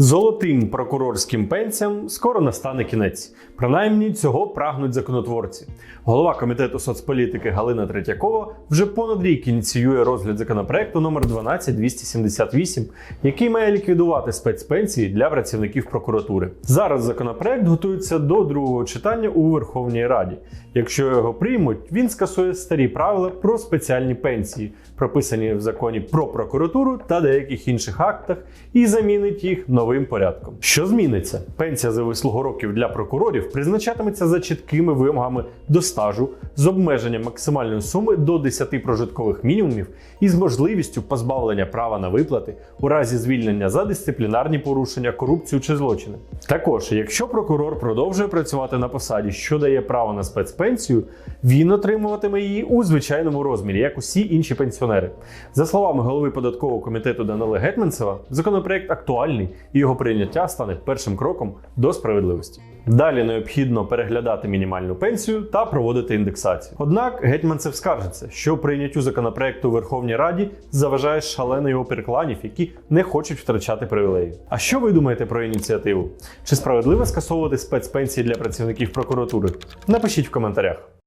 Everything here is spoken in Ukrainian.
Золотим прокурорським пенсіям скоро настане кінець. Принаймні цього прагнуть законотворці. Голова комітету соцполітики Галина Третьякова вже понад рік ініціює розгляд законопроекту номер 12278, який має ліквідувати спецпенсії для працівників прокуратури. Зараз законопроект готується до другого читання у Верховній Раді. Якщо його приймуть, він скасує старі правила про спеціальні пенсії, прописані в законі про прокуратуру та деяких інших актах, і замінить їх новим порядком. Що зміниться? Пенсія за вислугу років для прокурорів призначатиметься за чіткими вимогами до стажу з обмеженням максимальної суми до 10 прожиткових мінімумів і з можливістю позбавлення права на виплати у разі звільнення за дисциплінарні порушення, корупцію чи злочини. Також, якщо прокурор продовжує працювати на посаді, що дає право на спецпенсію, він отримуватиме її у звичайному розмірі, як усі інші пенсіонери. За словами голови податкового комітету Данила Гетманцева, законопроект актуальний і його прийняття стане першим кроком до справедливості. Далі необхідно переглядати мінімальну пенсію та проводити індексацію. Однак Гетьманцев скаржиться, що прийняттю законопроекту у Верховній Раді заважає шалений опір кланів, які не хочуть втрачати привілеї. А що ви думаєте про ініціативу? Чи справедливо скасовувати спецпенсії для працівників прокуратури? Напишіть в коментарях.